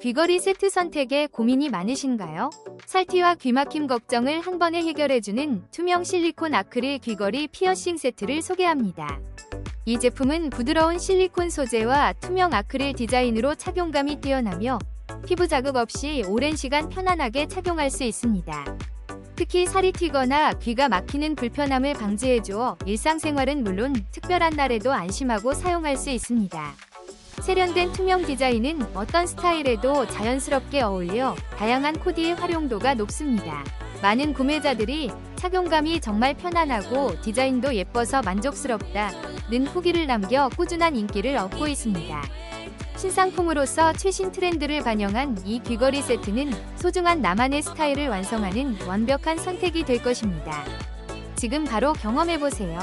귀걸이 세트 선택에 고민이 많으신가요? 살티와 귀막힘 걱정을 한 번에 해결해주는 투명 실리콘 아크릴 귀걸이 피어싱 세트를 소개합니다. 이 제품은 부드러운 실리콘 소재와 투명 아크릴 디자인으로 착용감이 뛰어나며 피부 자극 없이 오랜 시간 편안하게 착용할 수 있습니다. 특히 살이 튀거나 귀가 막히는 불편함을 방지해주어 일상생활은 물론 특별한 날에도 안심하고 사용할 수 있습니다. 세련된 투명 디자인은 어떤 스타일에도 자연스럽게 어울려 다양한 코디의 활용도가 높습니다. 많은 구매자들이 착용감이 정말 편안하고 디자인도 예뻐서 만족스럽다 는 후기를 남겨 꾸준한 인기를 얻고 있습니다. 신상품으로서 최신 트렌드를 반영한 이 귀걸이 세트는 소중한 나만의 스타일을 완성하는 완벽한 선택이 될 것입니다. 지금 바로 경험해보세요.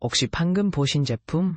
혹시 방금 보신 제품